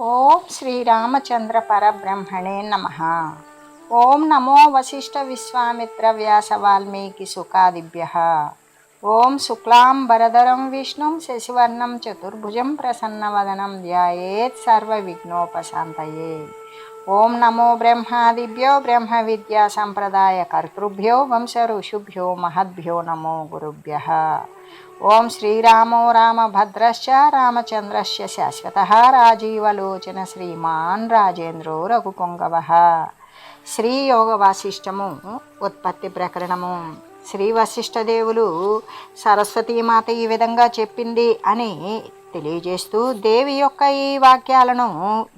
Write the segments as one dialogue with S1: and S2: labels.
S1: ಓಂ ಶ್ರೀರಾಮಚಂದ್ರ ಪರಬ್ರಹ್ಮಣೇ ನಮಃ ಓಂ ನಮೋ ವಸಿಷ್ಠ ವಿಶ್ವಾಮಿತ್ರ ವ್ಯಾಸ ವಾಲ್ಮೀಕಿ ಸುಖಾದಿಭ್ಯ ಓಂ ಶುಕ್ಲಾಂಬರಧರಂ ವಿಷ್ಣು ಶಶಿವರ್ಣಂ ಚತುರ್ಭುಜಂ ಪ್ರಸನ್ನವದನಂ ಧ್ಯಾಯೇತ್ ಸರ್ವವಿಘ್ನೋಪಶಾಂತಯೇ ಓಂ ನಮೋ ಬ್ರಹ್ಮಾದಿಭ್ಯೋ ಬ್ರಹ್ಮವಿದ್ಯಾ ಸಂಪ್ರದಾಯ ಕರ್ತೃಭ್ಯೋ ವಂಶ ಋಷಿಭ್ಯೋ ಮಹದ್ಭ್ಯೋ ನಮೋ ಗುರುಭ್ಯ ఓం శ్రీరామో రామభద్రశ్చ రామచంద్రశ్చ శాశ్వత రాజీవలోచన శ్రీమాన్ రాజేంద్రో రఘుకొంగవ. శ్రీ యోగ వాసిష్టము ఉత్పత్తి ప్రకరణము. శ్రీ వశిష్ఠదేవులు సరస్వతీమాత ఈ విధంగా చెప్పింది అని తెలియజేస్తూ దేవి యొక్క ఈ వాక్యాలను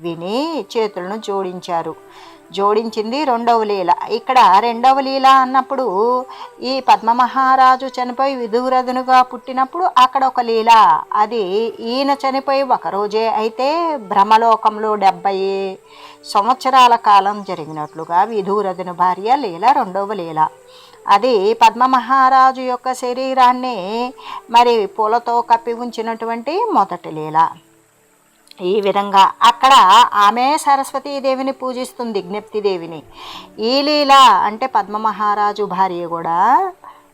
S1: విని చేతులను జోడించారు. జోడించింది రెండవ లీల. ఇక్కడ రెండవ లీల అన్నప్పుడు ఈ పద్మమహారాజు చనిపోయి విధురదునుగా పుట్టినప్పుడు అక్కడ ఒక లీల. అది ఈయన చనిపోయి ఒకరోజే అయితే భ్రమలోకంలో డెబ్బై సంవత్సరాల కాలం జరిగినట్లుగా విధురదుని భార్య లీల రెండవ లీల. అది పద్మమహారాజు యొక్క శరీరాన్ని మరి పూలతో కప్పి ఉంచినటువంటి మొదటి లీల. ఈ విధంగా అక్కడ ఆమె సరస్వతీదేవిని పూజిస్తుంది జ్ఞప్తిదేవిని. ఈ లీల అంటే పద్మమహారాజు భార్య కూడా.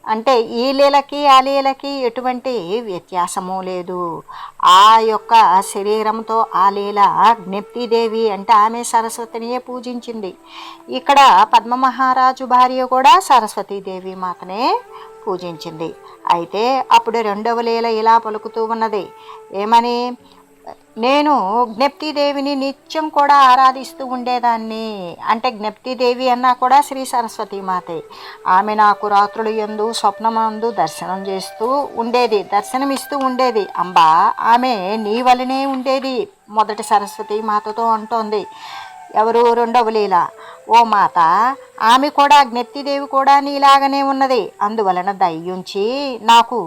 S1: అంటే ఈ లీలకి ఆ లీలకి ఎటువంటి వ్యత్యాసము లేదు. ఆ యొక్క శరీరంతో ఆ లీల జ్ఞప్తిదేవి అంటే ఆమె సరస్వతినియే పూజించింది. ఇక్కడ పద్మమహారాజు భార్య కూడా సరస్వతీదేవి మాతనే పూజించింది. అయితే అప్పుడు రెండవ లీల ఇలా పలుకుతూ ఉన్నది. ఏమని? నేను జ్ఞప్తిదేవిని నిత్యం కూడా ఆరాధిస్తూ ఉండేదాన్ని. అంటే జ్ఞప్తిదేవి అన్నా కూడా శ్రీ సరస్వతి మాతే. ఆమె నాకు రాత్రులు ఎందు స్వప్నమందు దర్శనం చేస్తూ ఉండేది దర్శనమిస్తూ ఉండేది. అంబా ఆమె నీ వలనే ఉండేది మొదటి సరస్వతి మాతతో అంటోంది. ఎవరు రెండవ లీల ఓ మాత ఆమె కూడా జ్ఞప్తిదేవి కూడా నీలాగనే ఉన్నది. అందువలన దయ్యుంచి నాకు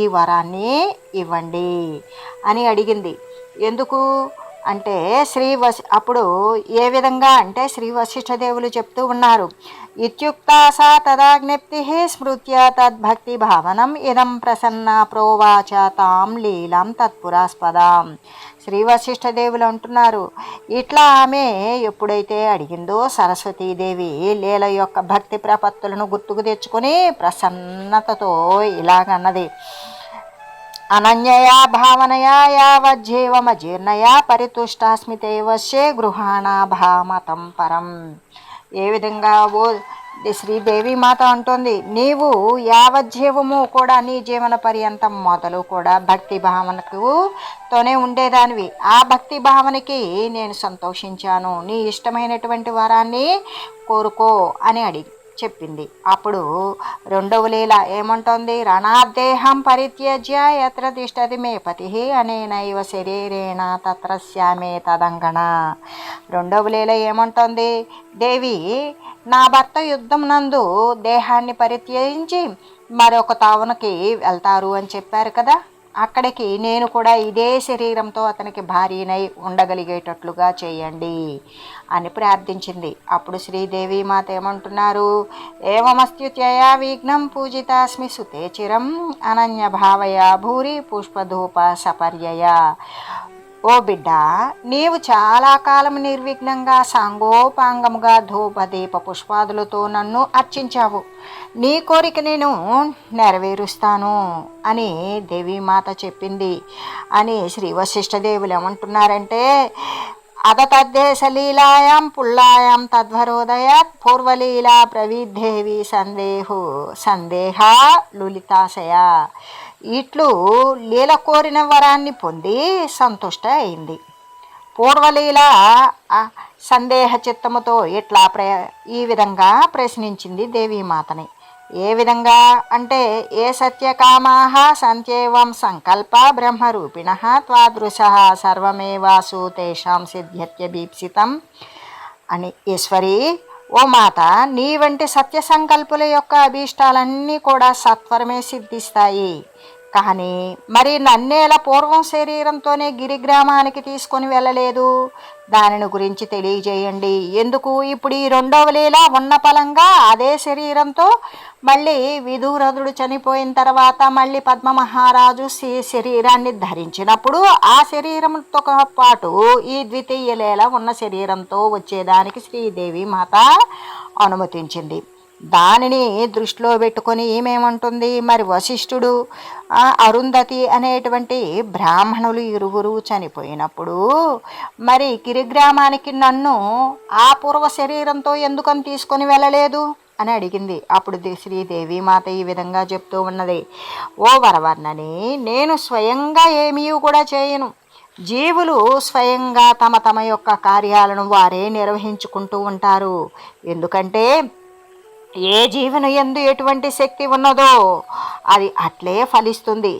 S1: ఈ వరాన్ని ఇవ్వండి అని అడిగింది. ఎందుకు? అంటే శ్రీ వశి అప్పుడు ఏ విధంగా అంటే శ్రీ వశిష్ఠదేవులు చెప్తూ ఉన్నారు. ఇత్యుక్త సా తదాజ్ఞప్తి స్మృత్య తద్భక్తి భావనం ఇదం ప్రసన్న ప్రోవాచ తాం లీలం తత్పురాస్పదాం. శ్రీ వశిష్ఠదేవులు అంటున్నారు ఇట్లా ఆమె ఎప్పుడైతే అడిగిందో సరస్వతీదేవి లీల యొక్క భక్తి ప్రపత్తులను గుర్తుకు తెచ్చుకొని ప్రసన్నతతో ఇలాగన్నది అనన్యయా భావనయా యావజ్జీవమజీర్ణయా పరితుష్టాస్మి తేవశ్యే గృహాణాభామతం పరం. ఏ విధంగా ఓ శ్రీదేవి మాత అంటోంది నీవు యావజ్జీవము కూడా నీ జీవన పర్యంతం మొదలు కూడా భక్తి భావనకు తోనే ఉండేదానివి. ఆ భక్తి భావనకి నేను సంతోషించాను. నీ ఇష్టమైనటువంటి వరాన్ని కోరుకో అని అడిగి చెప్పింది. అప్పుడు రెండవ లీల ఏమంటుంది? రణాదేహం పరిత్యజ్య ఎత్ర తిష్టది మే పతి అనేనైవ శరీరేణ తత్రశ్యామే తదంగణ. రెండవ లీల ఏమంటోంది? దేవి నా భర్త యుద్ధం నందు దేహాన్ని పరిత్యజించి మరొక తావునకి వెళ్తారు అని చెప్పారు కదా? అక్కడికి నేను కూడా ఇదే శరీరంతో అతనికి భార్యనై ఉండగలిగేటట్లుగా చేయండి అని ప్రార్థించింది. అప్పుడు శ్రీదేవి మాత ఏమంటున్నారు? ఏమమస్త్యుత్యయా విఘ్నం పూజితాస్మి సుతే చిరం అనన్య భావయ భూరి పుష్పధూప సపర్యయ. ఓ బిడ్డ నీవు చాలా కాలం నిర్విఘ్నంగా సాంగోపాంగముగా ధూపదీప పుష్పాదులతో నన్ను అర్చించావు. నీ కోరిక నేను నెరవేరుస్తాను అని దేవీమాత చెప్పింది అని శ్రీ వశిష్ఠదేవులు ఏమంటున్నారంటే అదతద్దే సలీలాయాం పుల్లాయాం తద్వరోదయాత్ పూర్వలీలా ప్రవిద్ధేవి సందేహు సందేహ లులితాశయ. ఇట్లు లీల కోరిన వరాన్ని పొంది సంతుష్ట అయింది. పూర్వలీల సందేహ చిత్తముతో ఇట్లా ప్ర ఈ విధంగా ప్రశ్నించింది దేవీమాతని. ఏ విధంగా? అంటే ఏ సత్యకామాహ సంత్యేవం సంకల్ప బ్రహ్మరూపిణ త్వాదృశ సర్వమేవాసు తేషాం సిద్ధ్యత్యభీప్సితం అని ఈశ్వరి ఓ మాత నీ వంటి సత్య సంకల్పుల యొక్క అభీష్టాలన్నీ కూడా సత్వరమే సిద్ధిస్తాయి. కానీ మరి నన్నేల పూర్వం శరీరంతోనే గిరిగ్రామానికి తీసుకొని వెళ్ళలేదు? దానిని గురించి తెలియజేయండి. ఎందుకు? ఇప్పుడు ఈ రెండవ లీల ఉన్న ఫలంగా అదే శరీరంతో మళ్ళీ విధురథుడు చనిపోయిన తర్వాత మళ్ళీ పద్మ మహారాజు శరీరాన్ని ధరించినప్పుడు ఆ శరీరంతో పాటు ఈ ద్వితీయ లీల ఉన్న శరీరంతో వచ్చేదానికి శ్రీదేవి మాత అనుమతించింది. దానిని దృష్టిలో పెట్టుకొని ఏమేమంటుంది? మరి వశిష్ఠుడు ఆ అరుంధతి అనేటువంటి బ్రాహ్మణులు ఇరువురు చనిపోయినప్పుడు మరి గిరిగ్రామానికి నన్ను ఆ పూర్వ శరీరంతో ఎందుకని తీసుకొని వెళ్ళలేదు? అని అడిగింది. అప్పుడు శ్రీదేవి మాత ఈ విధంగా చెప్తూ ఉన్నది. ఓ వరవర్ణని నేను స్వయంగా ఏమీ కూడా చేయను. జీవులు స్వయంగా తమ తమ యొక్క కార్యాలను వారే నిర్వహించుకుంటూ ఉంటారు. ఎందుకంటే ఏ జీవన ఎందు ఎటువంటి శక్తి ఉన్నదో అది అట్లే ఫలిస్తుంది.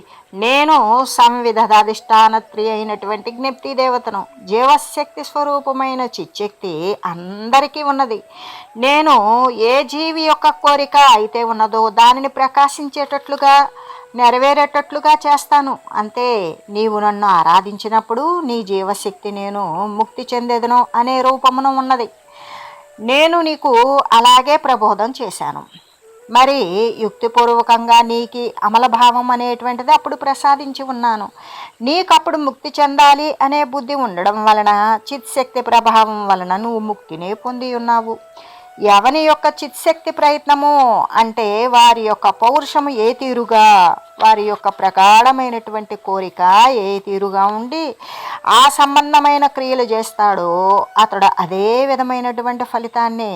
S1: నేను సంవిధాధిష్టానత్రి అయినటువంటి జ్ఞప్తి దేవతను జీవశక్తి స్వరూపమైన చిచ్చక్తి అందరికీ ఉన్నది. నేను ఏ జీవి యొక్క కోరిక అయితే ఉన్నదో దానిని ప్రకాశించేటట్లుగా నెరవేరేటట్లుగా చేస్తాను. అంతే నీవు నన్ను ఆరాధించినప్పుడు నీ జీవశక్తి నేను ముక్తి చెందేదను అనే రూపమున ఉన్నది. నేను నీకు అలాగే ప్రబోధం చేశాను. మరి యుక్తిపూర్వకంగా నీకు అమలభావం అనేటువంటిది అప్పుడు ప్రసాదించి ఉన్నాను. నీకు అప్పుడు ముక్తి చెందాలి అనే బుద్ధి ఉండడం వలన చిత్శక్తి ప్రభావం వలన నువ్వు ముక్తినే పొంది ఉన్నావు. ఎవని యొక్క చిత్శక్తి ప్రయత్నము అంటే వారి యొక్క పౌరుషము ఏ తీరుగా వారి యొక్క ప్రగాఢమైనటువంటి కోరిక ఏ తీరుగా ఉండి ఆ సంబంధమైన క్రియలు చేస్తాడో అతడు అదే విధమైనటువంటి ఫలితాన్ని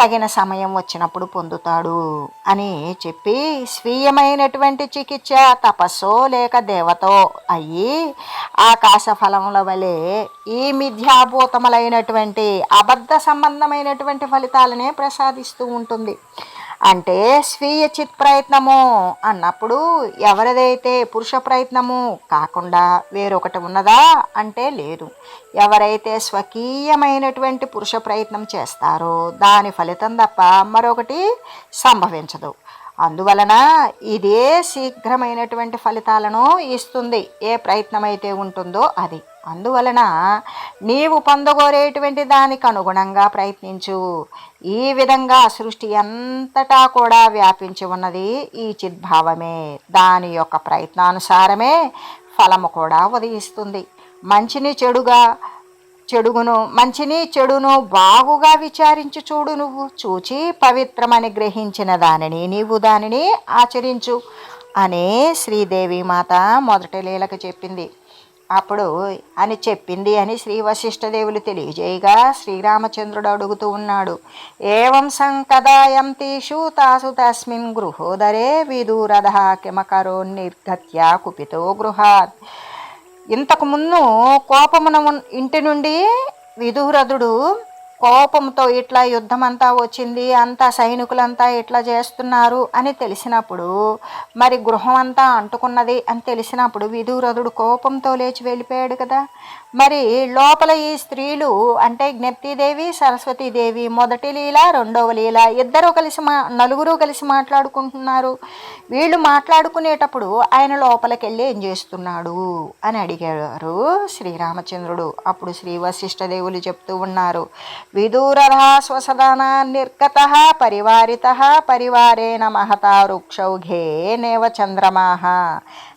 S1: తగిన సమయం వచ్చినప్పుడు పొందుతాడు అని చెప్పి స్వీయమైనటువంటి చికిత్స తపస్సో లేక దేవతో అయ్యి ఆకాశ ఫలముల వలె ఈ మిథ్యాభూతములైనటువంటి అబద్ధ సంబంధమైనటువంటి ఫలితాలనే ప్రసాదిస్తూ ఉంటుంది. అంటే స్వీయ చిత్ ప్రయత్నము అన్నప్పుడు ఎవరిదైతే పురుష ప్రయత్నము కాకుండా వేరొకటి ఉన్నదా అంటే లేదు. ఎవరైతే స్వకీయమైనటువంటి పురుష ప్రయత్నం చేస్తారో దాని ఫలితం తప్ప మరొకటి సంభవించదు. అందువలన ఇదే శీఘ్రమైనటువంటి ఫలితాలను ఇస్తుంది ఏ ప్రయత్నమైతే ఉంటుందో అది. అందువలన నీవు పొందగోరేటువంటి దానికి అనుగుణంగా ప్రయత్నించు. ఈ విధంగా సృష్టి అంతటా కూడా వ్యాపించి ఉన్నది ఈ చిద్భావమే. దాని యొక్క ప్రయత్నానుసారమే ఫలము కూడా ఉదయిస్తుంది. మంచిని చెడుగా చెడుగును మంచిని చెడును బాగుగా విచారించి చూడు నువ్వు. చూచి పవిత్రమని గ్రహించిన దానిని నీవు దానిని ఆచరించు. అనే శ్రీదేవి మాత మొదటి లీలకు చెప్పింది. అప్పుడు అని చెప్పింది అని శ్రీ వశిష్ఠదేవులు తెలియజేయగా శ్రీరామచంద్రుడు అడుగుతూ ఉన్నాడు. ఏవం సంకదాయం తీషు తాసు తస్మిన్ గృహోదరే విదూరధ కిమకరో నిర్గత్య కుపితో గృహాత్. ఇంతకుముందు కోపమున ఇంటి నుండి విదురథుడు కోపంతో ఇట్లా యుద్ధమంతా వచ్చింది అంతా సైనికులంతా ఇట్లా చేస్తున్నారు అని తెలిసినప్పుడు మరి గృహం అంతా అంటుకున్నది అని తెలిసినప్పుడు విదురథుడు కోపంతో లేచి వెళ్ళిపోయాడు కదా. మరి లోపల ఈ స్త్రీలు అంటే జ్ఞప్తిదేవి సరస్వతీదేవి మొదటి లీల రెండవ లీల ఇద్దరు కలిసి మా నలుగురు కలిసి మాట్లాడుకుంటున్నారు. వీళ్ళు మాట్లాడుకునేటప్పుడు ఆయన లోపలికి వెళ్ళి ఏం చేస్తున్నాడు అని అడిగారు శ్రీరామచంద్రుడు. అప్పుడు శ్రీ వశిష్ఠదేవులు చెప్తూ ఉన్నారు విదూరధ నిర్గత పరివారిత పరివారేణ మహతా వృక్షౌఘేనేవ చంద్రమాహ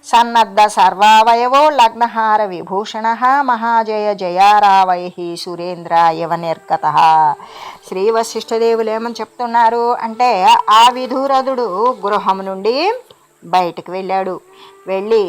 S1: సన్నద్ధ సర్వావయవో లగ్నహార విభూషణ మహాజయ జయారావై సురేంద్ర ఇవ నిర్గత శ్రీ వశిష్ఠదేవులు ఏమని చెప్తున్నారు అంటే ఆ విధూరథుడు గృహం నుండి బయటకు వెళ్ళాడు. వెళ్ళి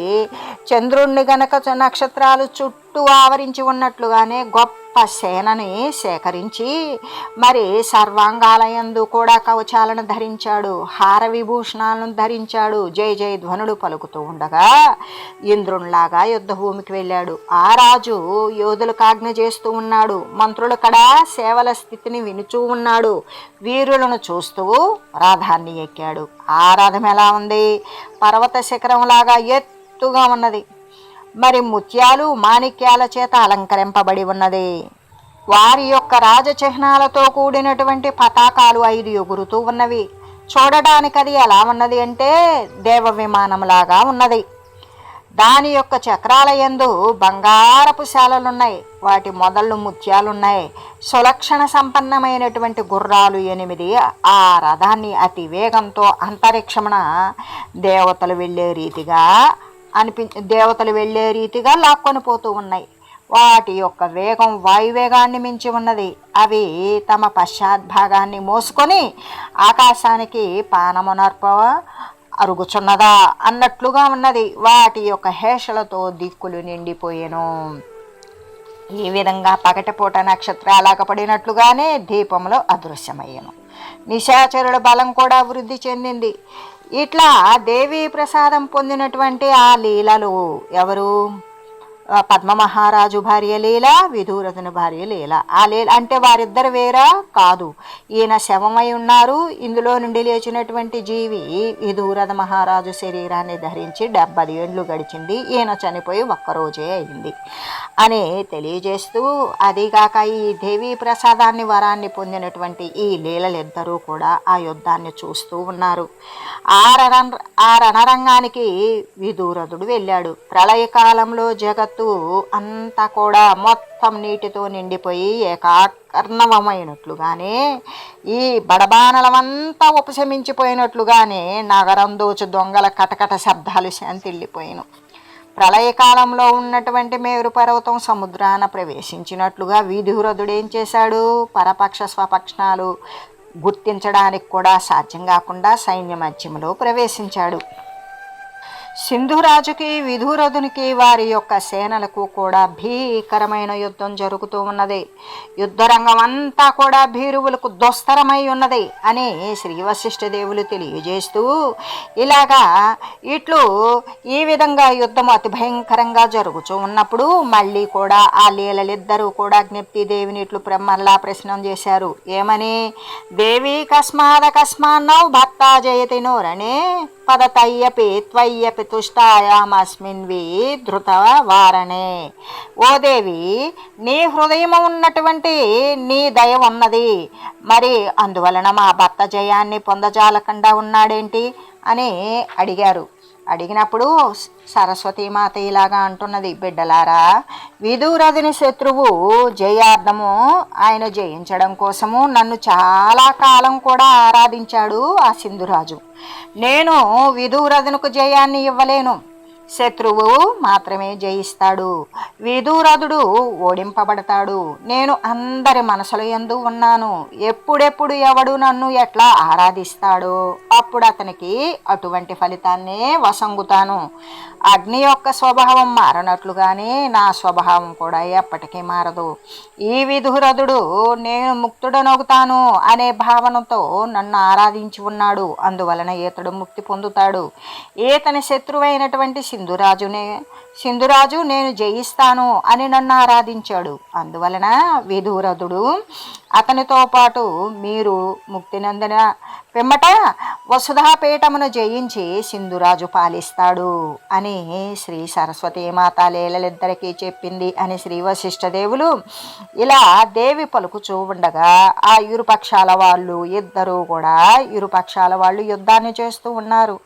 S1: చంద్రుణ్ణి గనక చ- నక్షత్రాలు చుట్టూ ఆవరించి ఉన్నట్లుగానే గొప్ప సేనని సేకరించి మరి సర్వాంగాలయందు కూడా కవచాలను ధరించాడు హార విభూషణాలను ధరించాడు జయ జయ ధ్వనులు పలుకుతూ ఉండగా ఇంద్రునిలాగా యుద్ధభూమికి వెళ్ళాడు. ఆ రాజు యోధులకు ఆజ్ఞ చేస్తూ ఉన్నాడు. మంత్రులు కడా సేవల స్థితిని వినుచూ ఉన్నాడు. వీరులను చూస్తూ రథాన్ని ఎక్కాడు. ఆ రథం ఎలా ఉంది? పర్వత శిఖరంలాగా ఎత్తుగా ఉన్నది. మరి ముత్యాలు మాణిక్యాల చేత అలంకరింపబడి ఉన్నది. వారి యొక్క రాజచిహ్నాలతో కూడినటువంటి పతాకాలు ఐదు ఎగురుతూ ఉన్నవి. చూడడానికి అది ఎలా ఉన్నది అంటే దేవ విమానంలాగా ఉన్నది. దాని యొక్క చక్రాల ఎందు బంగారపు శాలలున్నాయి. వాటి మొదళ్ళు ముత్యాలున్నాయి. సులక్షణ సంపన్నమైనటువంటి గుర్రాలు ఎనిమిది. ఆ రథాన్ని అతి వేగంతో అంతరిక్షమున దేవతలు వెళ్ళే రీతిగా అనిపి దేవతలు వెళ్ళే రీతిగా లాక్కొని పోతూ ఉన్నాయి. వాటి యొక్క వేగం వాయువేగాన్ని మించి ఉన్నది. అవి తమ పశ్చాద్భాగాన్ని మోసుకొని ఆకాశానికి పానమునర్ప అరుగుచున్నదా అన్నట్లుగా ఉన్నది. వాటి యొక్క హేషలతో దిక్కులు నిండిపోయెను. ఈ విధంగా పగటిపూట నక్షత్రాలకు పడినట్లుగానే దీపంలో అదృశ్యమయ్యను. నిశాచరుల బలం కూడా వృద్ధి చెందింది. ఇట్లా దేవీ ప్రసాదం పొందినటువంటి ఆ లీలలు ఎవరు? పద్మమహారాజు భార్య లీల విధూరథుని భార్య లీల. ఆ లీల అంటే వారిద్దరు వేరా? కాదు. ఈయన శవమై ఉన్నారు. ఇందులో నుండి లేచినటువంటి జీవి విధూరథ మహారాజు శరీరాన్ని ధరించి డెబ్బై ఏళ్ళు గడిచింది. ఈయన చనిపోయి ఒక్కరోజే అయింది. అని తెలియజేస్తూ అదిగాక ఈ దేవీ ప్రసాదాన్ని వరాన్ని పొందినటువంటి ఈ లీలలిద్దరూ కూడా ఆ యుద్ధాన్ని చూస్తూ ఉన్నారు. ఆ రణ ఆ రణరంగానికి విధూరథుడు వెళ్ళాడు. ప్రళయకాలంలో జగత్ జగత్తు అంతా కూడా మొత్తం నీటితో నిండిపోయి ఏకాకర్ణవమైనట్లుగానే ఈ బడబానలమంతా ఉపశమించిపోయినట్లుగానే నగరం దోచు దొంగల కటకట శబ్దాలు శాంతిల్లిపోయిను. ప్రళయకాలంలో ఉన్నటువంటి మేరు పర్వతం సముద్రాన ప్రవేశించినట్లుగా వీధిహురదుడు ఏం చేశాడు? పరపక్ష స్వపక్షాలు గుర్తించడానికి కూడా సాధ్యం కాకుండా సైన్య మధ్యంలో ప్రవేశించాడు. సింధురాజుకి విధురథునికి వారి యొక్క సేనలకు కూడా భీకరమైన యుద్ధం జరుగుతూ ఉన్నది. యుద్ధరంగం అంతా కూడా భీరువులకు దుస్తరమై ఉన్నది అని శ్రీ వశిష్ఠ దేవులు తెలియజేస్తూ ఇలాగా ఇట్లు ఈ విధంగా యుద్ధం అతి భయంకరంగా జరుగుతూ ఉన్నప్పుడు మళ్ళీ కూడా ఆ లీలలిద్దరూ కూడా జ్ఞప్తి దేవిని ఇట్లు మరలా ప్రశ్నం చేశారు. ఏమని? దేవి కస్మాద కస్మాన్నవు భర్త జయతి నోరణే. పదతయ్యపి త్వయ్యపి తుష్టాయామస్మిన్వి ధృత వారణే ఓ దేవి నీ హృదయం ఉన్నటువంటి నీ దయ ఉన్నది. మరి అందువలన మా భర్త జయాన్ని పొందజాలకుండా ఉన్నాడేంటి? అని అడిగారు. అడిగినప్పుడు సరస్వతీమాత ఇలాగా అంటున్నది బిడ్డలారా విదూరథుని శత్రువు జయార్థము ఆయన జయించడం కోసము నన్ను చాలా కాలం కూడా ఆరాధించాడు ఆ సింధురాజు నేను విదూరథునికి జయాన్ని ఇవ్వలేను. శత్రువు మాత్రమే జయిస్తాడు. విదూరథుడు ఓడింపబడతాడు. నేను అందరి మనసుల ఎందు ఉన్నాను. ఎప్పుడెప్పుడు ఎవడు నన్ను ఎట్లా ఆరాధిస్తాడో అప్పుడు అతనికి అటువంటి ఫలితాన్నే వసంగుతాను. అగ్ని యొక్క స్వభావం మారనట్లుగానే నా స్వభావం కూడా ఎప్పటికీ మారదు. ఈ విధురథుడు నేను ముక్తుడనొగుతాను అనే భావనతో నన్ను ఆరాధించి ఉన్నాడు. అందువలన ఈతడు ముక్తి పొందుతాడు. ఈతని శత్రువైనటువంటి సింధురాజునే సింధురాజు నేను జయిస్తాను అని నన్ను ఆరాధించాడు. అందువలన విధురథుడు అతనితో పాటు మీరు ముక్తినందన పిమ్మట వసుధాపీఠమును జయించి సింధురాజు పాలిస్తాడు అని శ్రీ సరస్వతీ మాత లీలలిద్దరికీ చెప్పింది అని శ్రీ వశిష్ఠదేవులు ఇలా దేవి పలుకుచూ ఉండగా ఆ ఇరుపక్షాల వాళ్ళు ఇద్దరూ కూడా ఇరుపక్షాల వాళ్ళు యుద్ధాన్ని చేస్తూ ఉన్నారు.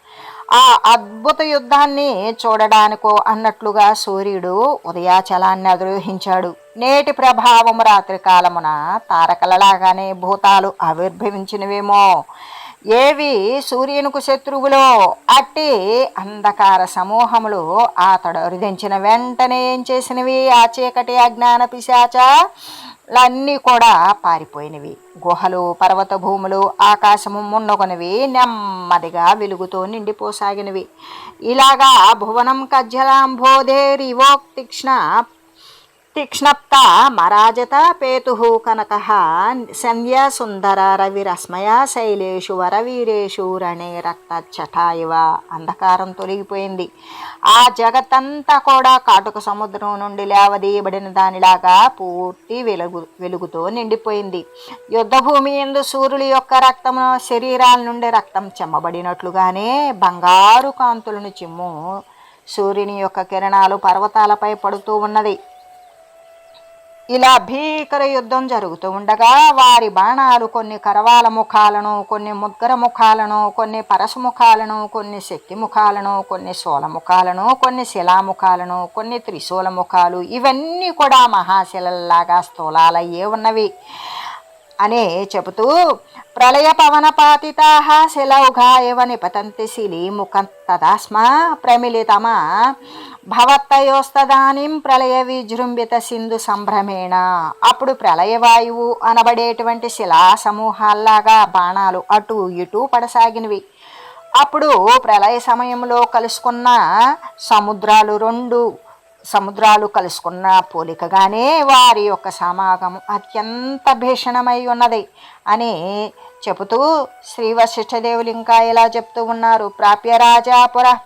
S1: ఆ అద్భుత యుద్ధాన్ని చూడడానికో అన్నట్లుగా సూర్యుడు ఉదయాచలాన్ని అధిరోహించాడు. నేటి ప్రభావం రాత్రి కాలమున తారకలలాగానే భూతాలు ఆవిర్భవించినవేమో. ఏవి? సూర్యునికి శత్రువులో అట్టి అంధకార సమూహములు అతడు అరుదించిన వెంటనే ఏం చేసినవి? ఆ చీకటి అజ్ఞాన పిశాచ లన్నీ కూడా పారిపోయినవి. గుహలు పర్వత భూములు ఆకాశము మున్నొగనివి నెమ్మదిగా వెలుగుతో నిండిపోసాగినవి. ఇలాగా భువనం కజ్జలాంభోధేరివోక్తిక్ష్ణ తీక్ష్ణప్త మరాజత పేతు కనక సంధ్యాసుందర సుందర శైలేషు వరవీరేషు రణే రక్తచ్చట ఇవ అంధకారం తొలగిపోయింది. ఆ జగత్తంతా కూడా కాటుక సముద్రం నుండి లేవదీయబడిన దానిలాగా పూర్తి వెలుగు వెలుగుతో నిండిపోయింది. యుద్ధభూమి ఎందు సూర్యుడి యొక్క రక్తము శరీరాల నుండి రక్తం చెమ్మబడినట్లుగానే బంగారు కాంతులను చిమ్ము సూర్యుని యొక్క కిరణాలు పర్వతాలపై పడుతూ ఉన్నది. ఇలా భీకర యుద్ధం జరుగుతూ ఉండగా వారి బాణాలు కొన్ని కరవాల ముఖాలను కొన్ని ముద్గర ముఖాలను కొన్ని పరశు ముఖాలను కొన్ని శక్తి ముఖాలను కొన్ని శూల ముఖాలను కొన్ని శిలాముఖాలను కొన్ని త్రిశూల ముఖాలు ఇవన్నీ కూడా మహాశిలల్లాగా స్థూలాలయ్యే ఉన్నవి అనే చెబుతూ ప్రళయ పవన పాతితా శిలౌఘా ఇవ నిపతంతి శిలీముఖం తదాస్మ ప్రమిళితమా భవత్తయోస్తదానిం ప్రళయ విజృంభిత సింధు సంభ్రమేణ. అప్పుడు ప్రళయవాయువు అనబడేటువంటి శిలా సమూహాల్లాగా బాణాలు అటు ఇటు పడసాగినవి. అప్పుడు ప్రళయ సమయంలో కలుసుకున్న సముద్రాలు రెండు సముద్రాలు కలుసుకున్న పోలికగానే వారి యొక్క సమాగమం అత్యంత భీషణమై ఉన్నది అని చెబుతూ శ్రీ వశిష్ఠదేవులు ఇంకా ఇలా చెప్తూ ఉన్నారు. ప్రాప్య రాజా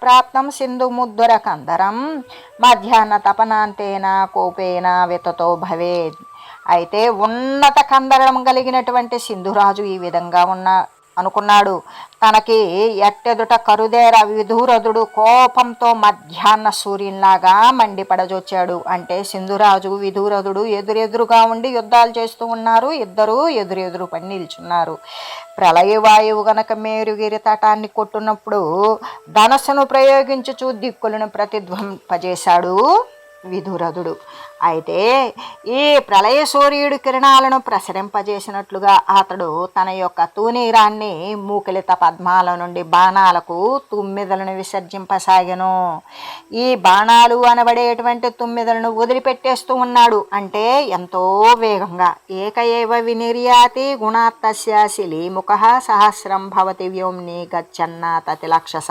S1: ప్రాప్తం సింధు ముద్దుర కందరం. మధ్యాహ్న తపనాంతేన కోపేన వితతో భవేద్ అయితే ఉన్నత కందరం కలిగినటువంటి సింధురాజు ఈ విధంగా ఉన్న అనుకున్నాడు. తనకి ఎట్టెదుట కరుదేర విధూరథుడు కోపంతో మధ్యాహ్న సూర్యునిలాగా మండిపడజొచ్చాడు. అంటే సింధురాజు విధూరథుడు ఎదురెదురుగా ఉండి యుద్ధాలు చేస్తూ ఉన్నారు. ఇద్దరూ ఎదురెదురు పని నిల్చున్నారు. ప్రళయవాయువు గనక మేరుగిరి తటాన్ని కొట్టున్నప్పుడు ధనస్సును ప్రయోగించుచు దిక్కులను ప్రతిధ్వంపజేశాడు విధురథుడు. అయితే ఈ ప్రళయ సూర్యుడి కిరణాలను ప్రసరింపజేసినట్లుగా అతడు తన యొక్క తూనీరాన్ని మూకిలిత పద్మాల నుండి బాణాలకు తుమ్మిదలను విసర్జింపసాగెను. ఈ బాణాలు అనబడేటువంటి తుమ్మిదలను వదిలిపెట్టేస్తూ ఉన్నాడు. అంటే ఎంతో వేగంగా. ఏక వినిర్యాతి గుణాత్తస్య శిలీముఖ సహస్రం భవతి వ్యోమ్ని గచ్చన్న తతిలక్షస.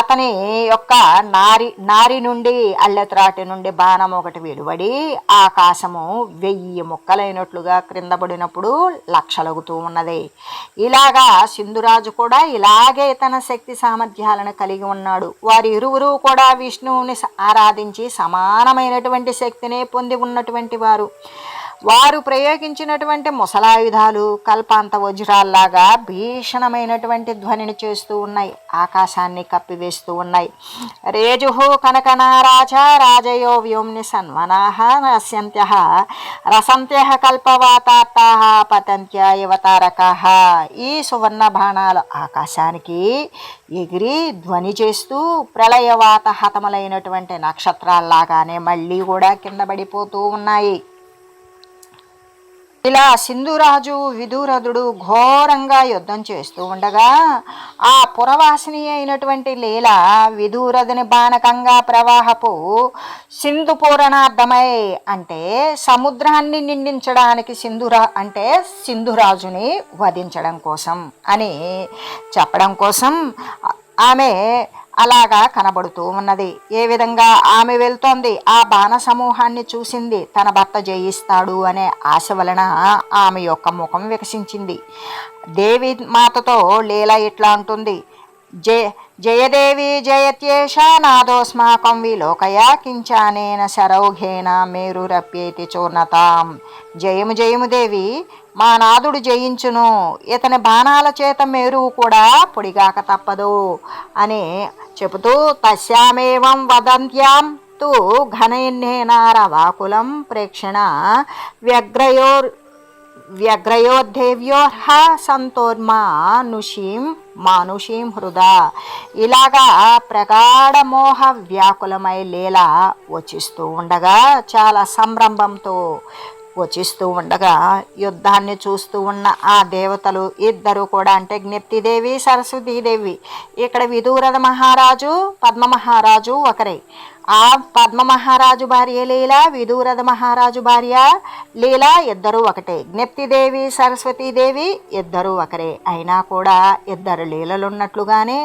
S1: అతని యొక్క నారి నారి నుండి అల్లెత్రాటి నుండి బాణం ఒకటి విడివడి ఆకాశము వెయ్యి ముక్కలైనట్లుగా క్రింద పడినప్పుడు లక్షలగుతూ ఉన్నది. ఇలాగా సింధురాజు కూడా ఇలాగే తన శక్తి సామర్థ్యాలను కలిగి ఉన్నాడు. వారి ఇరువురు కూడా విష్ణువుని ఆరాధించి సమానమైనటువంటి శక్తినే పొంది ఉన్నటువంటి వారు. వారు ప్రయోగించినటువంటి ముసలాయుధాలు కల్పాంత వజ్రాల్లాగా భీషణమైనటువంటి ధ్వనిని చేస్తూ ఉన్నాయి. ఆకాశాన్ని కప్పివేస్తూ ఉన్నాయి. రేజుహు కనకనారాజ రాజయో వ్యోమ్ని సన్వనాహ రస్యంత్య రసంత్య కల్పవాతాత్తా పతంత్య యువతారక ఈ సువర్ణ బాణాలు ఆకాశానికి ఎగిరి ధ్వని చేస్తూ ప్రళయవాత హతములైనటువంటి నక్షత్రాల్లాగానే మళ్ళీ కూడా కింద పడిపోతూ ఉన్నాయి. ఇలా సింధురాజు విధురథుడు ఘోరంగా యుద్ధం చేస్తూ ఉండగా ఆ పురవాసిని అయినటువంటి లీల విధురథుని బాణకంగా ప్రవాహపు సింధు పూరణార్థమై అంటే సముద్రాన్ని నిండించడానికి సింధురా అంటే సింధురాజుని వధించడం కోసం అని చెప్పడం కోసం ఆమె అలాగా కనబడుతూ ఉన్నది. ఏ విధంగా ఆమె వెళ్తోంది? ఆ బాణ సమూహాన్ని చూసింది తన భర్త జయిస్తాడు అనే ఆశ వలన ఆమె యొక్క ముఖం వికసించింది. దేవి మాతతో లీల ఇట్లా అంటుంది. జయ జయదేవి జయత్యేష నాదోస్మాకం విలోకయా కించానేన శరౌఘేన మేరురప్యేతి చూర్ణతాం. జయము జయము దేవి మా నాదుడు జయించును. ఇతని బాణాల చేత మేరువు కూడా పొడిగాక తప్పదు అని చెబుతూ తస్యామేవం వదంత్యాం తు ఘనైన్నేనారవాకులం ప్రేక్షణ వ్యగ్రయోర్ వ్యగ్రయోద్ధేవ్యోర్హ సంతోర్మానుషీం మానుషీం హృదా. ఇలాగా ప్రగాఢమోహ వ్యాకులమై లీల వచ్చిస్తూ ఉండగా చాలా సంరంభంతో వచిస్తూ ఉండగా యుద్ధాన్ని చూస్తూ ఉన్న ఆ దేవతలు ఇద్దరు కూడా అంటే జ్ఞప్తిదేవి సరస్వతీదేవి ఇక్కడ విదూరద మహారాజు పద్మ మహారాజు ఒకరే. ఆ పద్మ మహారాజు భార్య లీల విదూరథ మహారాజు భార్య లీల ఇద్దరు ఒకటే. జ్ఞప్తిదేవి సరస్వతీదేవి ఇద్దరు ఒకరే. అయినా కూడా ఇద్దరు లీలలున్నట్లుగానే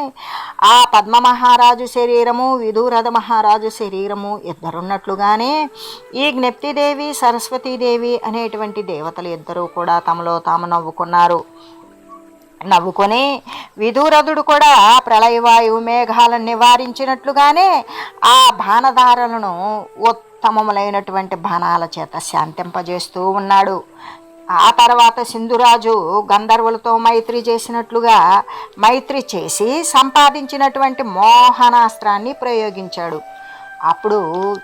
S1: ఆ పద్మ మహారాజు శరీరము విదూరథ మహారాజు శరీరము ఇద్దరున్నట్లుగానే ఈ జ్ఞప్తిదేవి సరస్వతీదేవి అనేటువంటి దేవతలు ఇద్దరూ కూడా తమలో తాము నవ్వుకున్నారు. నవ్వుకొని విదూరథుడు కూడా ప్రళయవాయువు మేఘాలను నివారించినట్లుగానే ఆ బాణధారలను ఉత్తమములైనటువంటి బాణాల చేత శాంతింపజేస్తూ ఉన్నాడు. ఆ తర్వాత సింధురాజు గంధర్వులతో మైత్రి చేసినట్లుగా మైత్రి చేసి సంపాదించినటువంటి మోహనాస్త్రాన్ని ప్రయోగించాడు. అప్పుడు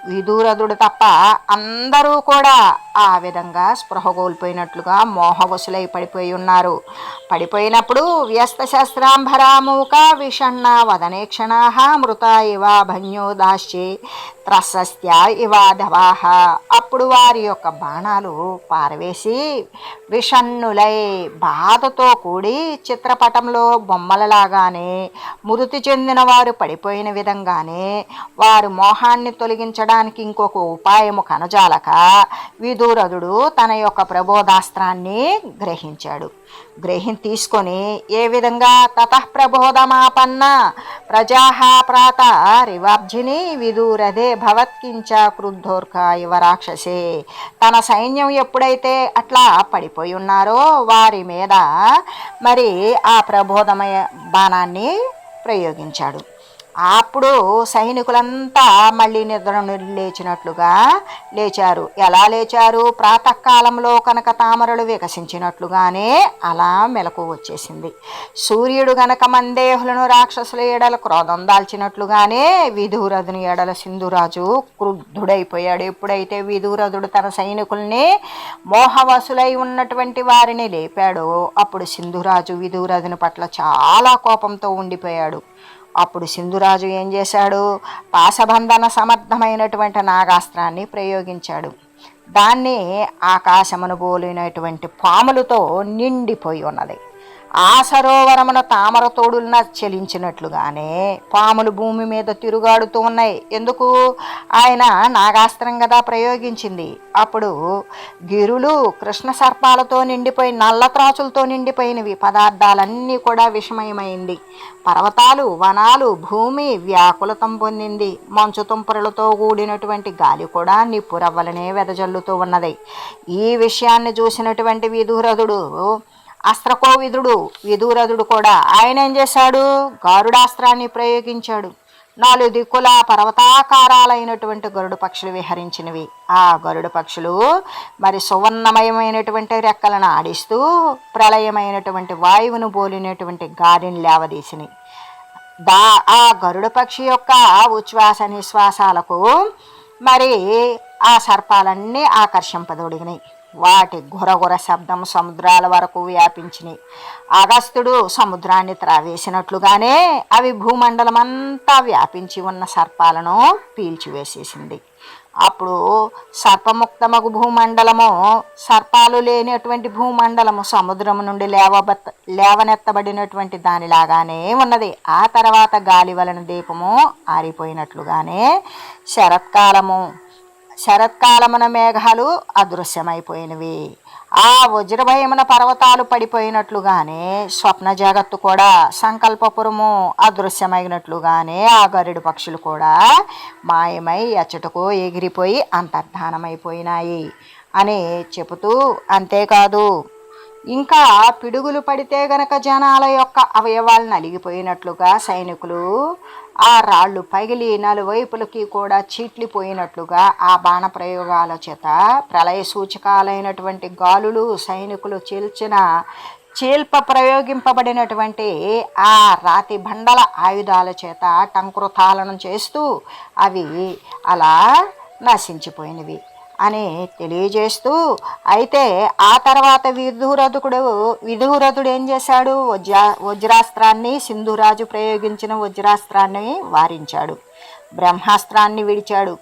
S1: విదూరథుడు తప్ప అందరూ కూడా ఆ విధంగా స్పృహ కోల్పోయినట్లుగా మోహవశులై పడిపోయి ఉన్నారు. పడిపోయినప్పుడు వ్యస్త శస్త్రాంబరామూక విషణ్ణ వదనేక్షణా మృత ఇవ భన్యోదాశ్చి త్రస్య ఇవాధవాహ. అప్పుడు వారి యొక్క బాణాలు పారవేసి విషన్నులై బాధతో కూడి చిత్రపటంలో బొమ్మలలాగానే మృతి చెందిన వారు పడిపోయిన విధంగానే వారు మోహాన్ని తొలగించడానికి ఇంకొక ఉపాయము కనజాలక విదూరథుడు తన యొక్క ప్రబోధాస్త్రాన్ని గ్రహించాడు. గ్రహిం తీసుకొని ఏ విధంగా తతఃప్రబోధమాపన్న ప్రజాహ ప్రాత రివాబ్జిని విదూరదే భవత్కించ క్రుద్ధోర్క ఇవ రాక్షసే తన సైన్యం ఎప్పుడైతే అట్లా పడిపోయి ఉన్నారో వారి మీద మరి ఆ ప్రబోధమయ బాణాన్ని ప్రయోగించాడు. అప్పుడు సైనికులంతా మళ్ళీ నిద్ర లేచినట్లుగా లేచారు. ఎలా లేచారు? ప్రాతకాలంలో కనుక తామరలు వికసించినట్లుగానే అలా మెలకు వచ్చేసింది. సూర్యుడు గనక మందేహులను రాక్షసుల ఎడల క్రోధం దాల్చినట్లుగానే విధూరథుని ఎడల సింధురాజు క్రుద్ధుడైపోయాడు. ఎప్పుడైతే విధూరథుడు తన సైనికుల్ని మోహవసులై ఉన్నటువంటి వారిని లేపాడో అప్పుడు సింధురాజు విధూరథుని పట్ల చాలా కోపంతో ఉండిపోయాడు. అప్పుడు సింధురాజు ఏం చేశాడు? పాశబంధన సమర్థమైనటువంటి నాగాస్త్రాన్ని ప్రయోగించాడు. దాన్ని ఆకాశమును బోలినటువంటి పాములతో నిండిపోయి ఉన్నది. ఆ సరోవరమున తామర తోడున్న చెలించినట్లుగానే పాములు భూమి మీద తిరుగాడుతూ ఉన్నాయి. ఎందుకు? ఆయన నాగాస్త్రం కదా ప్రయోగించింది. అప్పుడు గిరులు కృష్ణ సర్పాలతో నిండిపోయి నల్ల త్రాచులతో నిండిపోయినవి. పదార్థాలన్నీ కూడా విషమయమైంది. పర్వతాలు వనాలు భూమి వ్యాకులతం పొందింది. మంచు తుంపరులతో కూడినటువంటి గాలి కూడా నిప్పురవ్వలనే వెదజల్లుతూ ఉన్నది. ఈ విషయాన్ని చూసినటువంటి విధురథుడు అస్త్రకోవిదుడు విదూరథుడు కూడా. ఆయన ఏం చేశాడు? గారుడాస్త్రాన్ని ప్రయోగించాడు. నాలుగు దిక్కుల పర్వతాకారాలైనటువంటి గరుడు పక్షులు విహరించినవి. ఆ గరుడు పక్షులు మరి సువర్ణమయమైనటువంటి రెక్కలను ఆడిస్తూ ప్రళయమైనటువంటి వాయువును బోలినటువంటి గాలిని లేవదీసినవి. దా ఆ గరుడ పక్షి యొక్క ఉచ్ఛ్వాస నిశ్వాసాలకు మరి ఆ సర్పాలన్నీ ఆకర్షింపదొడిగినాయి. వాటి గురగుర శబ్దం సముద్రాల వరకు వ్యాపించినాయి. అగస్త్యుడు సముద్రాన్ని త్రావేసినట్లుగానే అవి భూమండలం అంతా వ్యాపించి ఉన్న సర్పాలను పీల్చివేసేసింది. అప్పుడు సర్పముక్తమగు భూమండలము సర్పాలు లేనటువంటి భూమండలము సముద్రం నుండి లేవబత్ లేవనెత్తబడినటువంటి దానిలాగానే ఉన్నది. ఆ తర్వాత గాలి వలన దీపము ఆరిపోయినట్లుగానే శరత్కాలము శరత్కాలమున మేఘాలు అదృశ్యమైపోయినవి. ఆ వజ్రభయమున పర్వతాలు పడిపోయినట్లుగానే స్వప్న జగత్తు కూడా సంకల్పపురము అదృశ్యమైనట్లుగానే ఆ గరుడు పక్షులు కూడా మాయమై ఎచ్చటకు ఎగిరిపోయి అంతర్ధానమైపోయినాయి అని చెబుతూ అంతేకాదు ఇంకా పిడుగులు పడితే గనక జనాల యొక్క అవయవాలు నలిగిపోయినట్లుగా సైనికులు ఆ రాళ్ళు పగిలి నలువైపులకి కూడా చీట్లిపోయినట్లుగా ఆ బాణ ప్రయోగాల చేత ప్రళయ సూచకాలైనటువంటి గాలులు సైనికులు చీల్చిన చీల్ప ప్రయోగింపబడినటువంటి ఆ రాతి బండల ఆయుధాల చేత టంకృతాలను చేస్తూ అవి అలా నశించిపోయినవి. అని తెలియజేస్తూ అయితే ఆ తర్వాత విధురథుడు విధురథుడు ఏం చేశాడు? వజ్ర వజ్రాస్త్రాన్ని సింధురాజు ప్రయోగించిన వజ్రాస్త్రాన్ని వారించాడు. బ్రహ్మాస్త్రాన్ని విడిచాడు.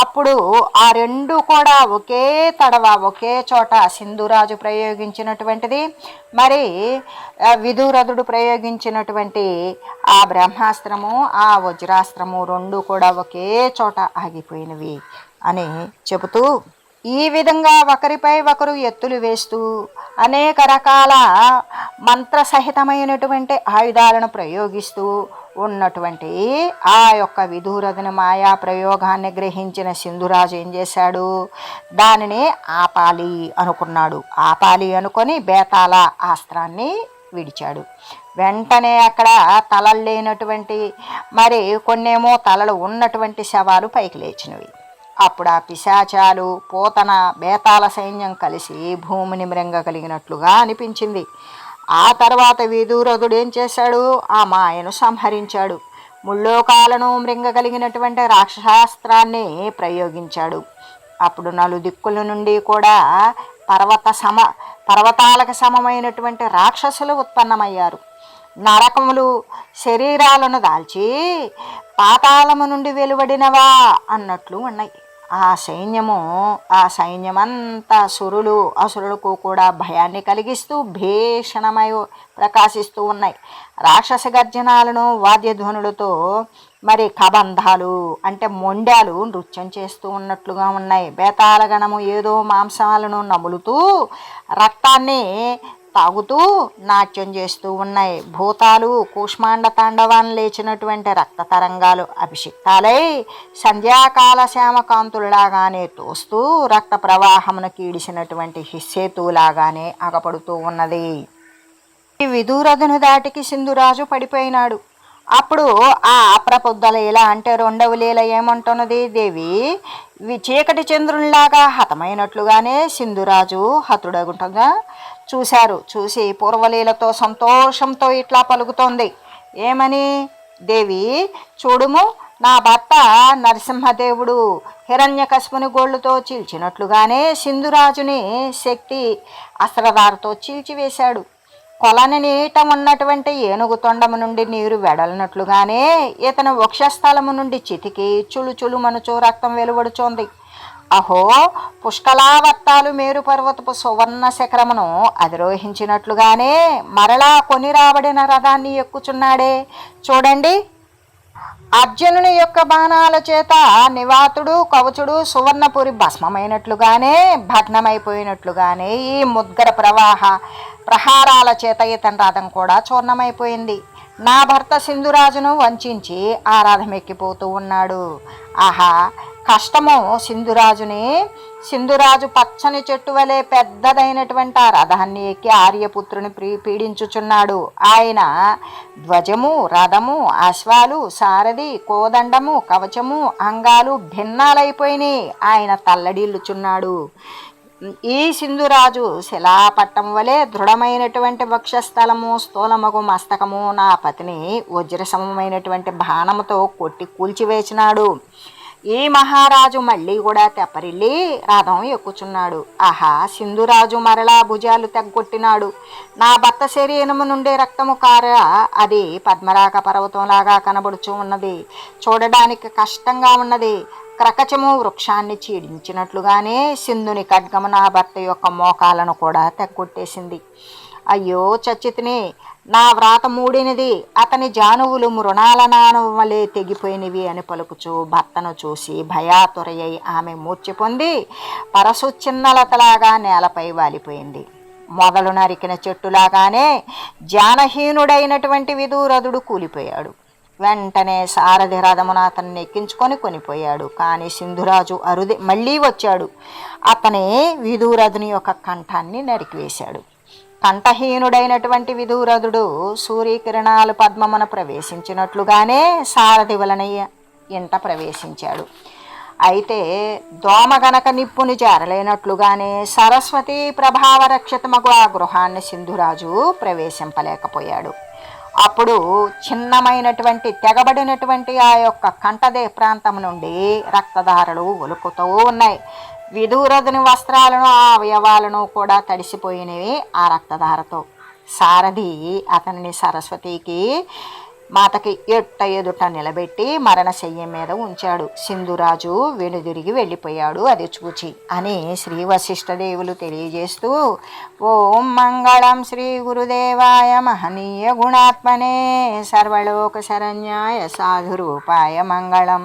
S1: అప్పుడు ఆ రెండు కూడా ఒకే తడవ ఒకే చోట సింధురాజు ప్రయోగించినటువంటిది. మరి విధురథుడు ప్రయోగించినటువంటి ఆ బ్రహ్మాస్త్రము ఆ వజ్రాస్త్రము రెండు కూడా ఒకే చోట ఆగిపోయినవి. అని చెబుతూ ఈ విధంగా ఒకరిపై ఒకరు ఎత్తులు వేస్తూ అనేక రకాల మంత్రసహితమైనటువంటి ఆయుధాలను ప్రయోగిస్తూ ఉన్నటువంటి ఆ యొక్క విధూరథుని మాయా ప్రయోగాన్ని గ్రహించిన సింధురాజు ఏం చేశాడు? దానిని ఆపాలి అనుకున్నాడు. ఆపాలి అనుకొని బేతాల ఆస్త్రాన్ని విడిచాడు. వెంటనే అక్కడ తలలు లేనటువంటి మరి కొన్నేమో తలలు ఉన్నటువంటి శవాలు పైకి లేచినవి. అప్పుడు ఆ పిశాచాలు పోతన బేతాల సైన్యం కలిసి భూమిని మృంగగలిగినట్లుగా అనిపించింది. ఆ తర్వాత విదూరథుడు ఏం చేశాడు? ఆ మాయను సంహరించాడు. ముళ్ళోకాలను మృంగగలిగినటువంటి రాక్షశాస్త్రాన్ని ప్రయోగించాడు. అప్పుడు నలు దిక్కుల నుండి కూడా పర్వత సమ పర్వతాలకు సమమైనటువంటి రాక్షసులు ఉత్పన్నమయ్యారు. నరకములు శరీరాలను దాల్చి పాతాళము నుండి వెలువడినవా అన్నట్లు ఉన్నాయి. ఆ సైన్యము ఆ సైన్యమంతా సురులు అసురులకు కూడా భయాన్ని కలిగిస్తూ భీషణమై ప్రకాశిస్తూ ఉన్నాయి. రాక్షస గర్జనాలను వాద్యధ్వనులతో మరి కబంధాలు అంటే మొండాలు నృత్యం చేస్తూ ఉన్నట్లుగా ఉన్నాయి. బేతాళగణము ఏదో మాంసాలను నములుతూ రక్తాన్ని తాగుతూ నాట్యం చేస్తూ ఉన్నాయి. భూతాలు కూష్మాండ తాండవాన్ని లేచినటువంటి రక్త తరంగాలు అభిషిక్తాలై సంధ్యాకాల శ్యామకాంతులలాగానే తోస్తూ రక్త ప్రవాహమును కీడిసినటువంటి హిస్సేతులాగానే అగపడుతూ ఉన్నది. ఈ దాటికి సింధురాజు పడిపోయినాడు. అప్పుడు ఆ అప్రపొద్దల ఇలా అంటే రెండవ లీల ఏమంటున్నది? దేవి చీకటి చంద్రునిలాగా హతమైనట్లుగానే సింధురాజు హతుడగుంటుందా చూశారు. చూసి పూర్వలీలతో సంతోషంతో ఇట్లా పలుకుతోంది. ఏమని? దేవి చూడుము నా భర్త నరసింహదేవుడు హిరణ్యకశపుని గోళ్ళతో చీల్చినట్లుగానే సింధురాజుని శక్తి అస్త్రధారతో చీల్చివేశాడు. కొలని నీట ఉన్నటువంటి ఏనుగు తొండము నుండి నీరు వెడలినట్లుగానే ఇతను వక్షస్థలము నుండి చితికి చులు చులు మనుచు రక్తం వెలువడుచోంది. అహో పుష్కలావర్తాలు మేరు పర్వతపు సువర్ణ శిఖరమును అధిరోహించినట్లుగానే మరలా కొని రాబడిన రథాన్ని ఎక్కుచున్నాడే. చూడండి అర్జునుని యొక్క బాణాల చేత నివాతుడు కవచుడు సువర్ణపురి భస్మమైనట్లుగానే భగ్నమైపోయినట్లుగానే ఈ ముద్గర ప్రవాహ ప్రహారాల చేత ఇతని రథం కూడా చూర్ణమైపోయింది. నా భర్త సింధురాజును వంచి ఆ రథం ఎక్కిపోతూ ఉన్నాడు. ఆహా కష్టము సింధురాజునే. సింధురాజు పచ్చని చెట్టు వలె పెద్దదైనటువంటి ఆ రథాన్ని ఎక్కి ఆర్యపుత్రుని ప్రీ పీడించుచున్నాడు. ఆయన ధ్వజము రథము అశ్వాలు సారథి కోదండము కవచము అంగాలు భిన్నాలైపోయినాయి. ఆయన తల్లడిల్లుచున్నాడు. ఈ సింధురాజు శిలాపట్టం వలె దృఢమైనటువంటి వక్షస్థలము స్థూలమగు మస్తకము నా పతిని వజ్రసమమైనటువంటి బాణముతో కొట్టి కూల్చివేసినాడు ఈ మహారాజు మళ్ళీ కూడా తెప్పరిల్లి రథం ఎక్కుచున్నాడు. ఆహా సింధురాజు మరలా భుజాలు తెగ్గొట్టినాడు. నా భర్త శరీరము నుండే రక్తము కార అది పద్మరాగ పర్వతంలాగా కనబడుచు ఉన్నది. చూడడానికి కష్టంగా ఉన్నది. క్రకచము వృక్షాన్ని చీడించినట్లుగానే సింధుని ఖడ్గము నా భర్త యొక్క మోకాలను కూడా తెగ్గొట్టేసింది. అయ్యో చచ్చితిని నా వ్రాత మూడినది అతని జానువులు మృణాల నానవలే తెగిపోయినవి అని పలుకుచు భర్తను చూసి భయాతురయ్యి ఆమె మూర్చి పొంది పరసు చిన్నలతలాగా నేలపై వాలిపోయింది. మొదలు నరికిన చెట్టులాగానే జానహీనుడైనటువంటి విదూరథుడు కూలిపోయాడు. వెంటనే సారథి రథమున అతన్ని ఎక్కించుకొని కొనిపోయాడు. కానీ సింధురాజు అరుది మళ్ళీ వచ్చాడు. అతనే విదూరథుని యొక్క కంఠాన్ని నరికివేశాడు. కంఠహీనుడైనటువంటి విధూరథుడు సూర్యకిరణాలు పద్మమున ప్రవేశించినట్లుగానే సారథి వలన ఇంట ప్రవేశించాడు. అయితే దోమ గనక నిప్పుని చేరలేనట్లుగానే సరస్వతి ప్రభావ రక్షితమగు ఆ గృహాన్ని సింధురాజు ప్రవేశింపలేకపోయాడు. అప్పుడు చిన్నమైనటువంటి తెగబడినటువంటి ఆ యొక్క కంఠదే ప్రాంతం నుండి రక్తధారలు ఒలుకుతూ ఉన్నాయి. విదూరదుని వస్త్రాలను ఆ అవయవాలను కూడా తడిసిపోయినవి ఆ రక్తధారతో. సారథి అతనిని సరస్వతికి మాతకి ఎట్ట ఎదుట నిలబెట్టి మరణశయ్యం మీద ఉంచాడు. సింధురాజు వెనుదిరిగి వెళ్ళిపోయాడు. అది చూచి అని శ్రీ వశిష్ఠదేవులు తెలియజేస్తూ ఓం మంగళం శ్రీ గురుదేవాయ మహనీయ గుణాత్మనే సర్వలోక శరణ్యాయ సాధురూపాయ మంగళం.